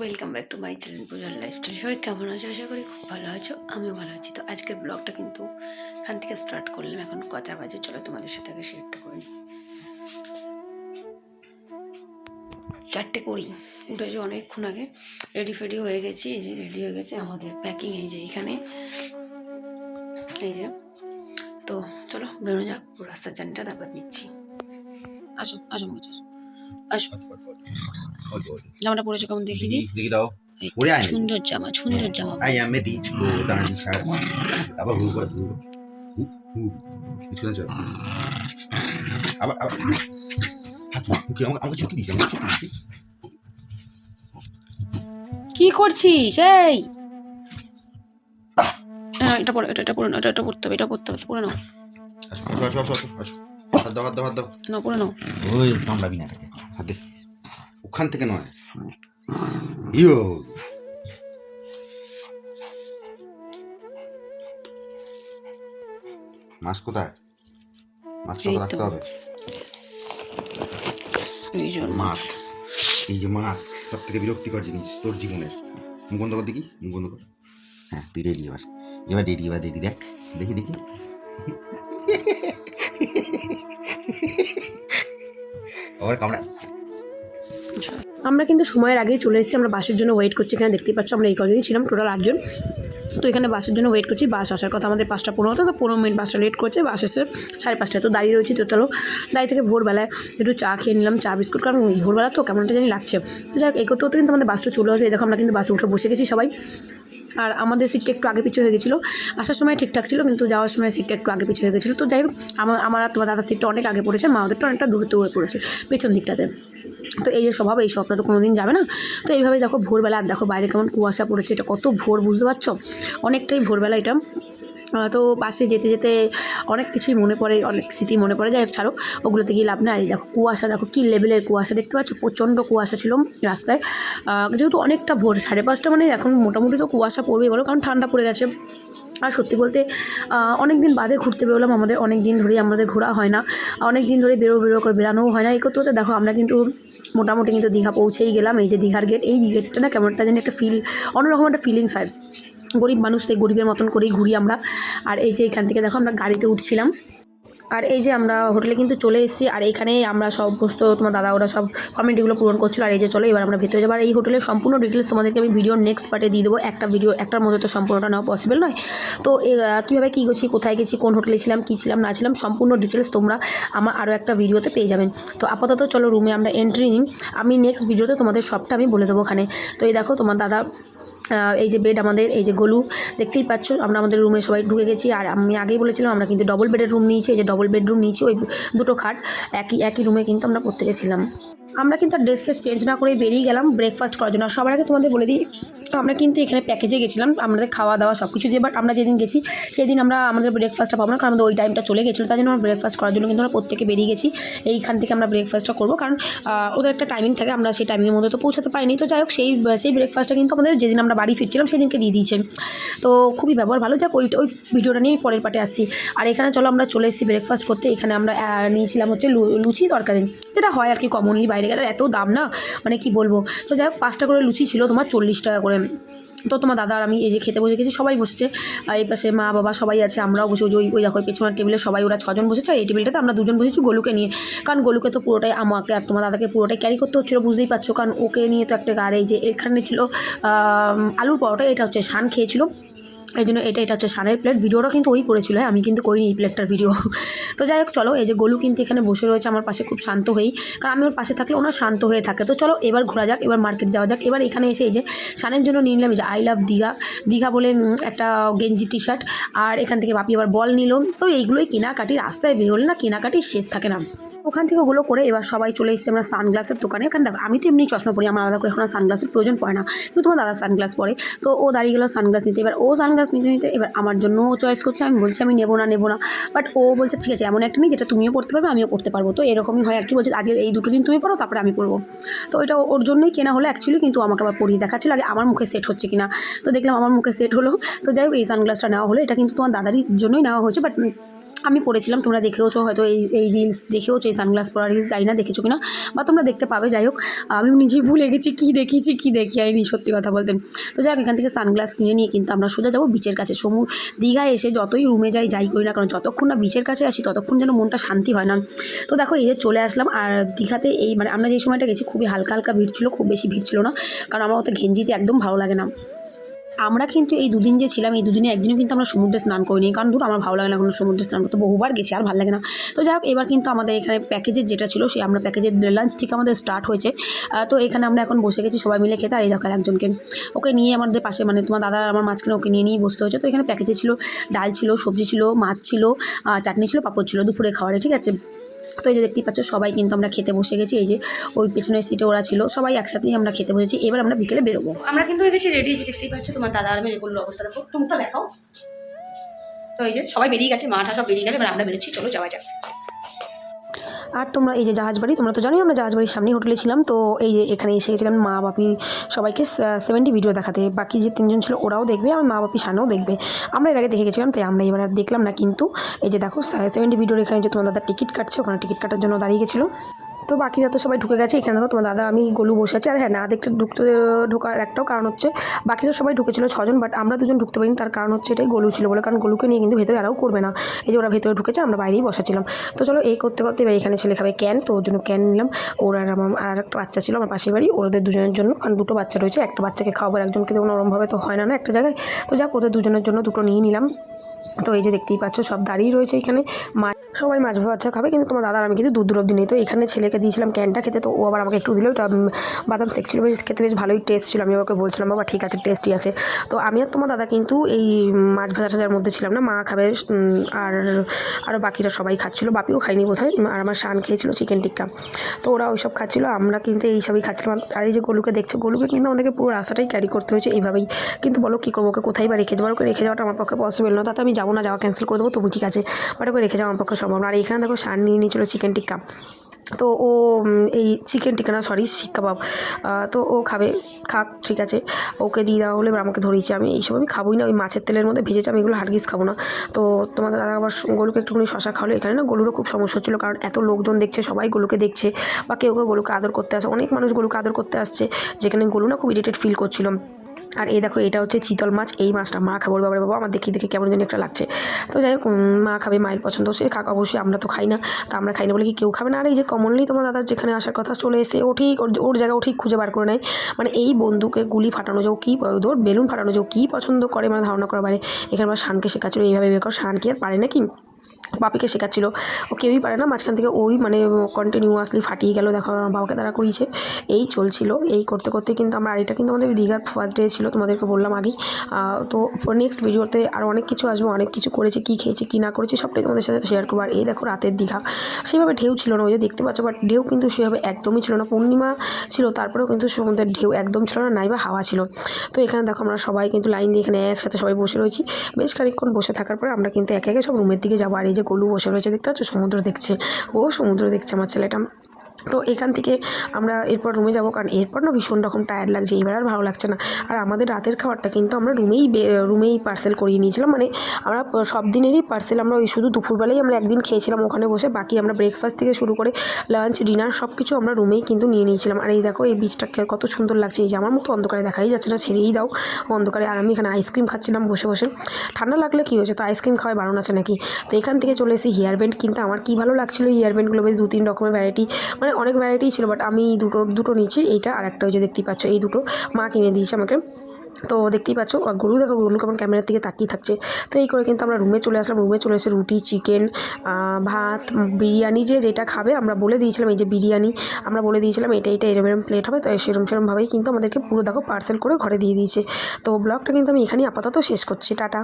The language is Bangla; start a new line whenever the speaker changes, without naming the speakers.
Welcome back to my channel পূজার লাইফস্টাইল সবাই কেমন আছো? আশা করি খুব ভালো আছো। আমিও ভালো আছি। তো আজকের ব্লগটা কিন্তু এখান থেকে স্টার্ট করলাম। এখন কটা বাজে? চলো তোমাদের সাথে আগে শেয়ারটা করে নিই। চারটে করি উঠেছি অনেকক্ষণ আগে। রেডি ফেডি হয়ে গেছি। এই যে রেডি হয়ে গেছে আমাদের প্যাকিং এই যে এখানে। এই যে। তো চলো বেরোনো যাক। রাস্তার জানিটা তারপর নিচ্ছি। আসো আসো আসো জামাটা পরেছো কেমন দিই
দেখি দাও। পরে আয়।
সুন্দর জামা সুন্দর জামা।
আই এম মেদি দাঁড়ানি আবার ঘুরু করে ঘুরু পিছনে চল। আবার আবার। হাত মুখে আমাকে আমাকে চুকি দিস আমাকে চুকি দিস
কি করছিস? এই! হ্যাঁ এটা পড়ো এটা এটা পড়ো না এটা এটা পড়তে হবে এটা পড়তে হবে পড়ে নাও।
আসো আসো আসো আসো আসো। হাত দাও হাত দাও হাত দাও।
না পড়ে নাও।
ওই কামড়াবি না এটাকে হাত দে। ওখান থেকে নয়। ইয়ো। মাস্ক কোথায়?
তো।
রাখতে হবে? মাস্ক এই যে মাস্ক সব থেকে বিরক্তিকর জিনিস তোর জীবনের মুখ বন্ধ কর দেখি মুখ বন্ধ কর হ্যাঁ তুই রেডি এবার। এবার রেডি এবার রেডি দেখ দেখি দেখি।
আমরা কিন্তু সময়ের আগেই চলে এসেছি, আমরা বাসের জন্য ওয়েট করছি, এখানে দেখতেই পাচ্ছ আমরা এই কজনই ছিলাম টোটাল আটজন। তো এখানে বাসের জন্য ওয়েট করছি, বাস আসার কথা আমাদের পাঁচটা পনেরো হতো, তো পনেরো মিনিট বাসটা লেট করছে, বাস এসে সাড়ে পাঁচটায় তো দাঁড়িয়ে রয়েছি তো চলো, দাঁড়িয়ে থেকে ভোরবেলায় একটু চা খেয়ে নিলাম, চা, বিস্কুট, কারণ ভোরবেলা তো কেমন একটা জানি লাগছে। তো যাই হোক করতে কিন্তু আমাদের বাসটা চলে আসবে এই দেখো আমরা কিন্তু বাসে উঠে বসে গেছি সবাই। আর আমাদের সিটটা একটু আগে পিছু হয়ে গেছিল। আসার সময় ঠিকঠাক ছিল, কিন্তু যাওয়ার সময় সিটটা একটু আগে পিছু হয়ে গেছিল। তো যাই হোক আমার আমার তোমার দাদার সিটটা অনেক আগে পড়েছে, মা ওদেরটা অনেকটা দূরে হয়ে পড়েছে, পেছন দিকটাতে। তো এই যে স্বভাব, এই স্বপ্ন তো কোনো দিন যাবে না। তো এইভাবে দেখো ভোরবেলা, আর দেখো বাইরে কেমন কুয়াশা পড়েছে, এটা কত ভোর, বুঝতে পারছ? অনেকটাই ভোরবেলা এটা। তো বাসে যেতে যেতে অনেক কিছুই মনে পড়ে, অনেক স্মৃতি মনে পড়ে। হোক, ছাড়ো, ওগুলোতে গিয়ে লাভ না দেখো, কুয়াশা, দেখো কী লেভেলের কুয়াশা দেখতে পাচ্ছ? প্রচণ্ড কুয়াশা ছিল রাস্তায়। যেহেতু অনেকটা ভোর, সাড়ে পাঁচটা মানে এখন মোটামুটি তো কুয়াশা পড়বেই বলো, কারণ ঠান্ডা পড়ে গেছে। আর সত্যি বলতে অনেক দিন বাদে ঘুরতে বেরোলাম। আমাদের অনেক দিন ধরেই আমাদের ঘোরা হয় না। অনেক দিন ধরে বেরো বেরো করে বেরানোও হয় না। এই করতে করতে দেখো, আমরা কিন্তু মোটামুটি কিন্তু দীঘা পৌঁছেই গেলাম। এই যে দীঘার গেট এই গেটটা না কেমন একটা যেন একটা ফিল অন্যরকম একটা ফিলিংস হয়। গরিব মানুষ, সেই গরিবের মতন করেই ঘুরি আমরা। আর এই যে এখান থেকে দেখো আমরা গাড়িতে উঠছিলাম। আর এই যে আমরা হোটেলে কিন্তু চলে এসেছি, আর এখানে আমরা সমস্ত তোমার দাদা ওরা সব কমেন্টগুলো পূরণ করছিল। আর এই যে চলো এবার আমরা ভেতরে যাব। আর এই হোটেলের সম্পূর্ণ ডিটেলস তোমাদেরকে আমি ভিডিও নেক্সট পার্টে দিয়ে দেবো। একটা ভিডিও একটার মধ্যে তো সম্পূর্ণটা নেওয়া পসিবল নয়। তো কীভাবে কী গেছি, কোথায় গেছি, কোন হোটেলে ছিলাম, কী ছিলাম, না ছিলাম, সম্পূর্ণ ডিটেলস তোমরা আমার আরও একটা ভিডিওতে পেয়ে যাবেন তো আপাতত চলো রুমে আমরা এন্ট্রি নিই। আমি নেক্সট ভিডিওতে তোমাদের সবটা আমি বলে দেবো ওখানে। তো এই দেখো তোমার দাদা এই যে বেড আমাদের, এই যে গলু, দেখতেই পাচ্ছ, আমরা আমাদের রুমে সবাই ঢুকে গেছি। আর আমি আগেই বলেছিলাম, আমরা কিন্তু ডবল বেডের রুম নিয়েছি, এই যে ডবল বেডরুম নিয়েছি, ওই দুটো খাট, একই একই রুমে কিন্তু আমরা প্রত্যেকে ছিলাম। আমরা কিন্তু ড্রেস ফ্রেস চেঞ্জ না করে বেরিয়ে গেলাম ব্রেকফাস্ট করার জন্য। সবার আগে তোমাদের বলে দিই আমরা কিন্তু এখানে প্যাকেজে গেছিলাম, আমাদের খাওয়া দাওয়া সব কিছু দিয়ে বাট আমরা যেদিন গেছি, সেদিন আমরা আমাদের ব্রেকফাস্টটা পাবো না, কারণ আমাদের ওই টাইমটা চলে গেছিল তাই জন্য আমরা ব্রেকফাস্ট করার জন্য কিন্তু আমরা প্রত্যেকে বেরিয়ে গেছি। এইখান থেকে আমরা ব্রেকফাস্টটা করব, কারণ ওদের একটা টাইমিং থাকে, আমরা সেই টাইমিংয়ের মধ্যে তো পৌঁছাতে পারিনি। তো যাই হোক সেই সেই ব্রেকফাস্টটা কিন্তু আমাদের যেদিন আমরা বাড়ি ফিরছিলাম, সেদিনকে দিয়ে দিয়েছেন তো খুবই ব্যবহার ভালো। যাক, ওই ওই ভিডিওটা নিয়ে পরের পাটে আসছি। আর এখানে চলো, আমরা চলে এসেছি ব্রেকফাস্ট করতে। এখানে আমরা নিয়েছিলাম হচ্ছে লুচি তরকারি, যেটা হয় আর কি কমনলি বাইরে গেলে এত দাম না? মানে কি বলব? তো যাই হোক, পাঁচটা করে লুচি ছিল তোমার চল্লিশ টাকা করে। তো তোমার দাদা আর আমি এই যে খেতে বসে গেছি, সবাই বসেছে। এই পাশে মা বাবা সবাই আছে, আমরাও বসে ওই ওই দেখো পেছনের টেবিলে সবাই, ওরা ছজন বসেছে। আর এই টেবিলটাতে আমরা দুজন বসেছি গোলুকে নিয়ে। কারণ গোলুকে তো পুরোটাই আমাকে আর তোমার দাদাকে পুরোটাই ক্যারি করতে হচ্ছিল, বুঝতেই পারছ। কারণ ওকে নিয়ে তো একটা গাড়ি যে এখানে ছিল আলুর পরোটা, এটা হচ্ছে শান খেয়েছিল। এই জন্য এটা এটা হচ্ছে সানের প্লেট ভিডিওটা কিন্তু ওই করেছিল হ্যাঁ আমি কিন্তু করিনি এই প্লেটটার ভিডিও তো যাই হোক, চলো, এই যে গোলু কিন্তু এখানে বসে রয়েছে, আমার পাশে খুব শান্ত হয়েই। কারণ আমি ওর পাশে থাকলে ওনার শান্ত হয়ে থাকে। তো চলো, এবার ঘোরা যাক, এবার মার্কেট যাওয়া যাক। এবার এখানে এসে এই যে শানের জন্য নিয়ে নিলাম যে আই লাভ দীঘা। দীঘা বলে একটা গেঞ্জি টি শার্ট আর এখান থেকে বাপি আবার বল নিল। তো এইগুলোই কেনাকাটি, রাস্তায় বেরোলে না কেনাকাটি শেষ থাকে না। ওখান থেকে ওগুলো করে এবার সবাই চলে এসেছে আমরা সানগ্লাসের দোকানে। এখানে দেখো, আমি তো এমনি চশমা পরি, আমার আলাদা করে এখন সানগ্লাসের প্রয়োজন পড়ে না। কিন্তু তোমার দাদা সানগ্লাস পরে। তো ও দাঁড়িয়ে গেলো সানগ্লাস নিতে। এবার ও সানগ্লাস নিতে নিতে এবার আমার জন্য ও চয়েস করছে। আমি বলছি, আমি নেব না নেব না। বাট ও বলছে, ঠিক আছে, এমন একটা নেই যেটা তুমিও পড়তে পারবে, আমিও পড়তে পারব। তো এরকমই হয় আর কি। বলছে, আগে এই দুটো দিন তুমি পড়ো, তারপরে আমি পড়ব। তো এটা ওর জন্যই কেনা হলো অ্যাকচুয়ালি কিন্তু আমাকে আবার পরিয়ে দেখাচ্ছিল, আগে আমার মুখে সেট হচ্ছে কিনা? তো দেখলাম আমার মুখে সেট হলো। তো যাই হোক, এই সানগ্লাসটা নেওয়া হলো। এটা কিন্তু তোমার দাদারই জন্যই নেওয়া হয়েছে বাট আমি পড়েছিলাম, তোমরা দেখেওছো, হয়তো এই এই রিলস দেখেওছো, এই সানগ্লাস পরা রিলস জানি না, দেখেছ কিনা, বা তোমরা দেখতে পাবে, যাই হোক, আমি নিজেই ভুলে গেছি কী দেখিয়েছি কী দেখিয়াইনি সত্যি কথা বলতে। তো যাই এখান থেকে সানগ্লাস কিনে নিয়ে কিন্তু আমরা সোজা যাব বিচের কাছে। সমু, দীঘায় এসে যতই রুমে যাই যাই করি না কারণ যতক্ষণ না বিচের কাছে আসি, ততক্ষণ যেন মনটা শান্তি হয় না। তো দেখো, এই যে চলে আসলাম, আর দীঘাতে এই মানে আমরা যে সময়টা গেছি, খুবই হালকা হালকা ভিড় ছিল, খুব বেশি ভিড় ছিল না, কারণ আমার অত ঘেঞ্জিতে একদম ভালো লাগে না। আমরা কিন্তু এই দুদিন যে ছিলাম, এই দুদিনে একদিনও কিন্তু আমরা সমুদ্রে স্নান করিনি। কারণ ধরো, আমার ভালো লাগে না কোনো সমুদ্রে স্নান করতে। বহুবার গেছি, আর ভালো লাগে না। তো যাই হোক, এবার কিন্তু আমাদের এখানে প্যাকেজের যেটা ছিল, সেই আমরা প্যাকেজের লাঞ্চ থেকে আমাদের স্টার্ট হয়েছে। তো এখানে আমরা এখন বসে গেছি, সবাই মিলে খেতে। আর এই দেখো আর একজনকে ওকে নিয়ে আমাদের পাশে মানে তোমার দাদা আমার মাঝখানে ওকে নিয়ে নিয়ে বসতে হয়েছে। তো এখানে প্যাকেজে ছিল, ডাল ছিল, সবজি ছিল, মাছ ছিল চাটনি ছিল, পাঁপড় ছিল দুপুরে খাওয়ারে, ঠিক আছে? তো এই যে দেখতেই পাচ্ছ, সবাই কিন্তু আমরা খেতে বসে গেছি। এই যে ওই পেছনের সিটে ওরা ছিল, সবাই একসাথেই আমরা খেতে বসেছি। এবার আমরা বিকেলে বেরোবো। আমরা কিন্তু গেছি রেডি হয়েছি দেখতেই পাচ্ছ, তোমার দাদা আর মেয়েগুলোর অবস্থা। দেখো টুমটা দেখাও। তো এই যে সবাই বেরিয়ে গেছে মাঠা সব বেরিয়ে গেলে এবার আমরা বেরোচ্ছি, চলো যাওয়া যাক। আর তোমরা এই যে জাহাজ বাড়ি, তোমরা তো জানোই আমরা জাহাজ বাড়ির সামনেই হোটেলে ছিলাম, তো এই যে এখানে এসে গেছিলাম মা বাপি সবাইকে সেভেন্টি ভিডিও দেখাতে। বাকি যে তিনজন ছিল ওরাও দেখবে আমার মা বাপি সানেও দেখবে। আমরা এর আগে দেখে গেছিলাম, তাই আমরা এবার দেখলাম না, কিন্তু এই যে দেখো সেভেন্টি ভিডিওর এখানে যে তোমার দাদা টিকিট কাটছে, ওখানে টিকিট কাটার জন্য দাঁড়িয়ে গেছিল। তো বাকিরা তো সবাই ঢুকে গেছে। এখানে দেখো তোমার দাদা, আমি, গলু বসে আছি। আর হ্যাঁ না, দেখতে ঢুকতে, ঢোকার একটাও কারণ হচ্ছে, বাকিরা সবাই ঢুকেছিল ছজন বাট আমরা দুজন ঢুকতে পারিনি। তার কারণ হচ্ছে এটাই গলু ছিল বলে, কারণ গলুকে নিয়ে কিন্তু ভেতরে আরাও করবে না। এই যে ওরা ভেতরে ঢুকেছে, আমরা বাইরেই বসাছিলাম। তো চলো, এই করতে করতে এবার এখানে ছেলে খাবে ক্যান তো ওর জন্য ক্যান নিলাম। ওর আর আমার, আর একটা বাচ্চা ছিল আমার পাশের বাড়ি। ওদের দুজনের জন্য, কারণ দুটো বাচ্চা রয়েছে, একটা বাচ্চাকে খাওয়াবো একজনকে দেবো ওরমভাবে তো হয় না না, একটা জায়গায়। তো যাক, ওদের দুজনের জন্য দুটো নিয়ে নিলাম। তো এই যে দেখতেই পাচ্ছ, সব দাঁড়িয়ে রয়েছে এখানে। মাছ সবাই মাছ বাচ্চা খাবে, কিন্তু তোমার দাদার আমি কিন্তু দূর অব্দি নেই। তো এখানে ছেলেকে দিয়েছিলাম ক্যানটা খেতে, তো ও আবার আমাকে একটু দিল। ওটা বাদাম শেক ছিল, বেশ খেতে বেশ ভালোই টেস্ট ছিল। আমি ওকে বলছিলাম, বাবা, ঠিক আছে টেস্টি আছে। তো আমি আর তোমার দাদা কিন্তু এই মাছ ভাজা টাজার মধ্যে ছিলাম না। মা খাবে আর আরও বাকিরা সবাই খাচ্ছিলো। বাপিও খায়নি বোধ আর আমার শান খেয়েছিল চিকেন টিক্কা তো ওরা ওই সব খাচ্ছিলো, আমরা কিন্তু এই সবই খাচ্ছিলাম। আর এই যে গলুকে দেখছ, গলুকে কিন্তু আমাদেরকে পুরো রাস্তাটাই ক্যারি করতে হয়েছে এইভাবেই। কিন্তু বলো কী করব, ওকে কোথায় বা রেখে আর ওকে রেখে যাওয়াটা আমার পক্ষে পসিবল না তাতে আমি যাব না, যাওয়া ক্যান্সেল করে দেবো তুমি ঠিক আছে। বাট ওকে রেখে যাওয়া আমার পক্ষে সম্ভব না। আর এখানে দেখো শান নিয়ে নিয়েছিল চিকেন টিক্কা তো ও এই চিকেন টিক্কা না সরি শিক কাবাব তো ও খাবে, খাক, ঠিক আছে। ওকে দিয়ে দেওয়া হলে আমাকে ধরিয়েছে আমি এইসব আমি খাবোই না, ওই মাছের তেলের মধ্যে ভেজেছে, আমি এগুলো হারগিস খাব না। তো তোমাদের দাদা আবার গলুকে একটুখানি শশা খাওয়ালো, এখানে না গলুরও খুব সমস্যা হচ্ছিল, কারণ এত লোকজন দেখছে, সবাই গলুকে দেখছে, বা কেউ কেউ গলুকে আদর করতে আসে, অনেক মানুষ গলুকে আদর করতে আসছে, যেখানে গলু না খুব ইরিটেড ফিল করছিল। আর এই দেখো, এটা হচ্ছে চিতল মাছ, এই মাছটা মা খাব, বাবার বাবা, আমার দেখি, দেখে কেমন জানি একটা লাগছে। তো যাই হোক মা খাবে মায়ের পছন্দ, সে খাক, অবশ্যই আমরা তো খাই না, তো আমরা খাই না বলে কি কেউ খাবে না? আর এই যে কমনলি তোমার দাদার যেখানে আসার কথা চলে এসে, ও ঠিক, ওর ওর জায়গা ও ঠিক খুঁজে বার করে নেয়। মানে এই বন্ধুকে গুলি ফাটানো যাও, কী ধর বেলুন ফাটানো যাও, কী পছন্দ করে মানে ধারণা করা পারে এখানে আমার শানকে শেখাচ্ছিল, এইভাবে বের কর শান কি আর পারে নাকি? বাপিকে শেখাচ্ছিল। ও কেউই পারে না, মাঝখান থেকে ওই মানে কন্টিনিউয়াসলি ফাটিয়ে গেল, দেখো আমার বাবাকে তারা করিয়েছে। এই চলছিল, এই করতে করতে কিন্তু আমরা আর এটা কিন্তু আমাদের দীঘার ফার্স্ট ডে ছিল, তোমাদেরকে বললাম আগেই। তো নেক্সট ভিডিওতে আর অনেক কিছু আসবে, অনেক কিছু করেছে, কী খেয়েছে, কী না করেছে, সবটাই তোমাদের সাথে শেয়ার করব। আর এই দেখো রাতের দীঘা, সেভাবে ঢেউ ছিল না, ওই যে দেখতে পাচ্ছ বাট ঢেউ কিন্তু সেভাবে একদমই ছিল না। পূর্ণিমা ছিল, তারপরেও কিন্তু সমুদ্রের ঢেউ একদম ছিল না নাই বা হাওয়া ছিল। তো এখানে দেখো আমরা সবাই কিন্তু লাইন দিয়ে এখানে একসাথে সবাই বসে রয়েছি। বেশ খানিকক্ষণ বসে থাকার পরে আমরা কিন্তু একে একে সব রুমের দিকে যাব। আর এই যে গলু বসে রয়েছে দেখতে পাচ্ছ? সমুদ্র দেখছে। ও সমুদ্র দেখছে আমার ছেলেটা। তো এখান থেকে আমরা এরপর রুমে যাব। কারণ এরপর না ভীষণ রকম টায়ার্ড লাগছে এবার আর ভালো লাগছে না। আর আমাদের রাতের খাবারটা কিন্তু আমরা রুমেই রুমেই পার্সেল করিয়ে নিয়েছিলাম। মানে আমরা সব দিনেরই পার্সেল আমরা ওই শুধু দুপুরবেলায় আমরা একদিন খেয়েছিলাম ওখানে বসে, বাকি আমরা ব্রেকফাস্ট থেকে শুরু করে লাঞ্চ ডিনার সব কিছু আমরা রুমেই কিন্তু নিয়ে নিয়েছিলাম। আর এই দেখো, এই বীজটা কত সুন্দর লাগছে। এই যে আমার মতো অন্ধকারে দেখাই যাচ্ছে না, ছেড়েই দাও অন্ধকারে। আর আমি এখানে আইসক্রিম খাচ্ছিলাম বসে বসে। ঠান্ডা লাগলে কী হয়েছে? তো আইসক্রিম খাওয়ায় বারণ আছে নাকি? তো এখান থেকে চলে এসেছি হেয়ার ব্যান্ড কিন্তু। আমার কী ভালো লাগছিল হেয়ার ব্যান্ডগুলো বেশ দু তিন রকমের ভ্যারাইটি মানে অনেক ভ্যারাইটি ছিল বাট আমি দুটো দুটো নিয়েছি। এইটা আর একটা ওই যে দেখতেই পাচ্ছ, এই দুটো মা কিনে দিয়েছে আমাকে। তো দেখতেই পাচ্ছ, আর গরু দেখো, গরু কেমন ক্যামেরার দিকে তাকিয়ে থাকছে। তো এই করে কিন্তু আমরা রুমে চলে আসলাম। রুমে চলে এসে রুটি চিকেন ভাত, বিরিয়ানি যে যেটা খাবে, আমরা বলে দিয়েছিলাম এই যে বিরিয়ানি, আমরা বলে দিয়েছিলাম এটা এটা এরম এরম প্লেট হবে তো সেরম সেরমভাবেই কিন্তু আমাদেরকে পুরো দেখো পার্সেল করে ঘরে দিয়ে দিয়েছে। তো ব্লগটা কিন্তু আমি এখানেই আপাতত শেষ করছি। টাটা।